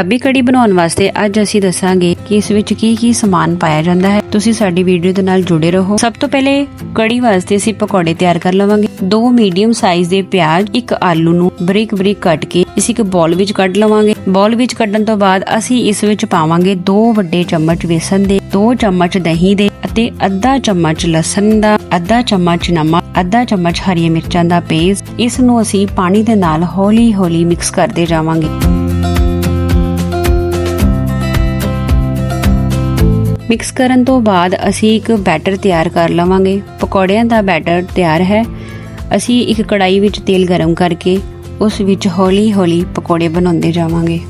ਪੰਜਾਬੀ ਕੜੀ ਬਣਾਉਣ ਵਾਸਤੇ ਅੱਜ ਅਸੀਂ ਦੱਸਾਂਗੇ ਕਿ ਇਸ ਵਿੱਚ ਕੀ ਕੀ ਸਮਾਨ ਪਾਇਆ ਜਾਂਦਾ ਹੈ। ਤੁਸੀਂ ਸਾਡੀ ਵੀਡੀਓ ਦੇ ਨਾਲ ਜੁੜੇ ਰਹੋ। ਸਭ ਤੋਂ ਪਹਿਲੇ ਕੜੀ ਵਾਸਤੇ ਅਸੀਂ ਪਕੌੜੇ ਤਿਆਰ ਕਰ ਲਵਾਂਗੇ। ਦੋ ਮੀਡੀਅਮ ਸਾਈਜ਼ ਦੇ ਪਿਆਜ਼, ਇੱਕ ਆਲੂ ਨੂੰ ਬਰੀਕ ਬਰੀਕ ਕੱਟ ਕੇ ਅਸੀਂ ਇੱਕ ਬੋਲ ਵਿੱਚ ਕੱਢ ਲਵਾਂਗੇ। ਬੋਲ ਵਿੱਚ ਕੱਢਣ ਤੋਂ ਬਾਅਦ ਅਸੀਂ ਇਸ ਵਿੱਚ ਪਾਵਾਂਗੇ ਦੋ ਵੱਡੇ ਚਮਚ ਵੇਸਣ ਦੇ, ਦੋ ਚਮਚ ਦਹੀਂ ਦੇ ਅਤੇ ਅੱਧਾ ਚਮਚ ਲਸਣ ਦਾ, ਅੱਧਾ ਚਮਚ ਨਮਕ, ਅੱਧਾ ਚਮਚ ਹਰੀਆਂ ਮਿਰਚਾਂ ਦਾ ਪੇਸਟ ਇਸ ਨੂੰ ਅਸੀਂ ਪਾਣੀ ਦੇ ਨਾਲ ਹੌਲੀ-ਹੌਲੀ ਮਿਕਸ ਕਰਦੇ ਜਾਵਾਂਗੇ। ਮਿਕਸ ਕਰਨ ਤੋਂ ਬਾਅਦ ਅਸੀਂ ਇੱਕ ਬੈਟਰ ਤਿਆਰ ਕਰ ਲਵਾਂਗੇ। ਪਕੌੜਿਆਂ ਦਾ ਬੈਟਰ ਤਿਆਰ ਹੈ। ਅਸੀਂ ਇੱਕ ਕੜਾਈ ਵਿੱਚ ਤੇਲ ਗਰਮ ਕਰਕੇ ਉਸ ਵਿੱਚ ਹੌਲੀ-ਹੌਲੀ ਪਕੌੜੇ ਬਣਾਉਂਦੇ ਜਾਵਾਂਗੇ।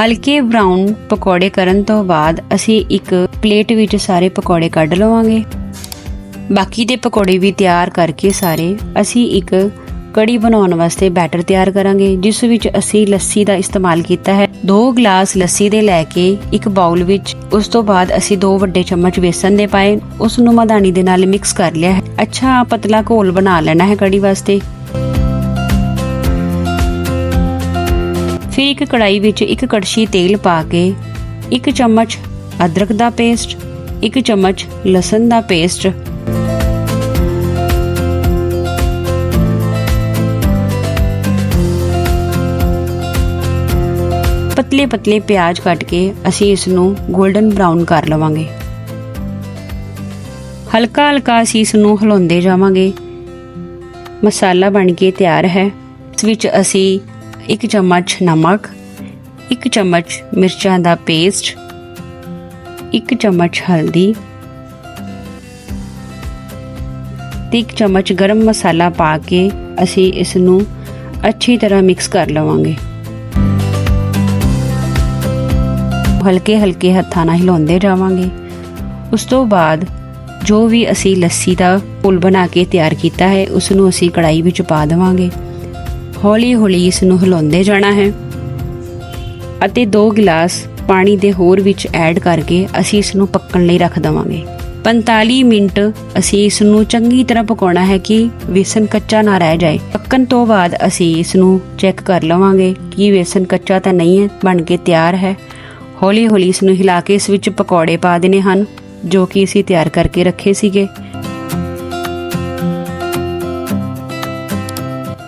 ਹਲਕੇ ਬ੍ਰਾਊਨ ਪਕੌੜੇ ਕਰਨ ਤੋਂ ਬਾਅਦ ਅਸੀਂ ਇੱਕ ਪਲੇਟ ਵਿੱਚ ਸਾਰੇ ਪਕੌੜੇ ਕੱਢ ਲਵਾਂਗੇ। ਬਾਕੀ ਦੇ ਪਕੌੜੇ ਵੀ ਤਿਆਰ ਕਰਕੇ ਸਾਰੇ ਅਸੀਂ ਇੱਕ ਕੜੀ ਬਣਾਉਣ ਵਾਸਤੇ ਬੈਟਰ ਤਿਆਰ ਕਰਾਂਗੇ, ਜਿਸ ਵਿੱਚ ਅਸੀਂ ਲੱਸੀ ਦਾ ਇਸਤੇਮਾਲ ਕੀਤਾ ਹੈ। 2 ਗਲਾਸ ਲੱਸੀ ਦੇ ਲੈ ਕੇ ਇੱਕ ਬਾਉਲ ਵਿੱਚ, ਉਸ ਤੋਂ ਬਾਅਦ ਅਸੀਂ 2 ਵੱਡੇ ਚਮਚ ਵੇਸਣ ਦੇ ਪਾਏ ਉਸ ਨੂੰ ਮਧਾਣੀ ਦੇ ਨਾਲ ਮਿਕਸ ਕਰ ਲਿਆ ਹੈ। ਅੱਛਾ, ਪਤਲਾ ਘੋਲ ਬਣਾ ਲੈਣਾ ਹੈ ਕੜੀ ਵਾਸਤੇ। ਫਿਰ ਇੱਕ ਕੜਾਈ ਵਿੱਚ ਇੱਕ ਕੜਛੀ ਤੇਲ ਪਾ ਕੇ ਇੱਕ ਚਮਚ ਅਦਰਕ ਦਾ ਪੇਸਟ, ਇੱਕ ਚਮਚ ਲਸਣ ਦਾ ਪੇਸਟ ਪਤਲੇ ਪਤਲੇ ਪਿਆਜ਼ ਕੱਟ ਕੇ ਅਸੀਂ ਇਸ ਨੂੰ 골ਡਨ ਬ੍ਰਾਊਨ ਕਰ ਲਵਾਂਗੇ। ਹਲਕਾ ਹਲਕਾ ਅਸੀਂ ਇਸ ਨੂੰ ਹਿਲਾਉਂਦੇ ਜਾਵਾਂਗੇ। ਮਸਾਲਾ ਬਣ ਕੇ ਤਿਆਰ ਹੈ। ਇਸ ਵਿੱਚ ਅਸੀਂ ਇੱਕ ਚਮਚ ਨਮਕ, ਇੱਕ ਚਮਚ ਮਿਰਚਾਂ ਦਾ ਪੇਸਟ, ਇੱਕ ਚਮਚ ਹਲਦੀ ਤੇ ਇੱਕ ਚਮਚ ਗਰਮ ਮਸਾਲਾ ਪਾ ਕੇ ਅਸੀਂ ਇਸ ਨੂੰ ਅੱਛੀ ਤਰ੍ਹਾਂ ਮਿਕਸ ਕਰ ਲਵਾਂਗੇ। ਹਲਕੇ ਹਲਕੇ ਹੱਥਾਂ ਨਾਲ ਹਿਲਾਉਂਦੇ ਜਾਵਾਂਗੇ। ਉਸ ਤੋਂ ਬਾਅਦ ਜੋ ਵੀ ਅਸੀਂ ਲੱਸੀ ਦਾ ਪੁਲ ਬਣਾ ਕੇ ਤਿਆਰ ਕੀਤਾ ਹੈ ਉਸ ਨੂੰ ਅਸੀਂ ਕੜਾਈ ਵਿੱਚ ਪਾ ਦੇਵਾਂਗੇ। ਹੌਲੀ ਹੌਲੀ ਇਸ ਨੂੰ ਹਿਲਾਉਂਦੇ ਜਾਣਾ ਹੈ ਅਤੇ 2 ਗਿਲਾਸ ਪਾਣੀ ਦੇ ਹੋਰ ਵਿੱਚ ਐਡ ਕਰਕੇ ਅਸੀਂ ਇਸ ਨੂੰ ਪੱਕਣ ਲਈ ਰੱਖ ਦੇਵਾਂਗੇ। 45 ਮਿੰਟ ਅਸੀਂ ਇਸ ਨੂੰ ਚੰਗੀ ਤਰ੍ਹਾਂ ਪਕਾਉਣਾ ਹੈ ਕਿ ਵੇਸਣ ਕੱਚਾ ਨਾ ਰਹਿ ਜਾਏ। ਪੱਕਣ ਤੋਂ ਬਾਅਦ ਅਸੀਂ ਇਸ ਨੂੰ ਚੈੱਕ ਕਰ ਲਵਾਂਗੇ ਕਿ ਵੇਸਣ ਕੱਚਾ ਤਾਂ ਨਹੀਂ ਹੈ, ਬਣ ਕੇ ਤਿਆਰ ਹੈ। ਹੌਲੀ ਹੌਲੀ ਇਸ ਨੂੰ ਹਿਲਾ ਕੇ ਇਸ ਵਿੱਚ ਪਕੌੜੇ ਪਾ ਦੇਣੇ ਹਨ, ਜੋ ਕਿ ਅਸੀਂ ਤਿਆਰ ਕਰਕੇ ਰੱਖੇ ਸੀਗੇ।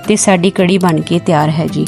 ਤੇ ਸਾਡੀ ਕੜੀ ਬਣ ਕੇ ਤਿਆਰ ਹੈ ਜੀ।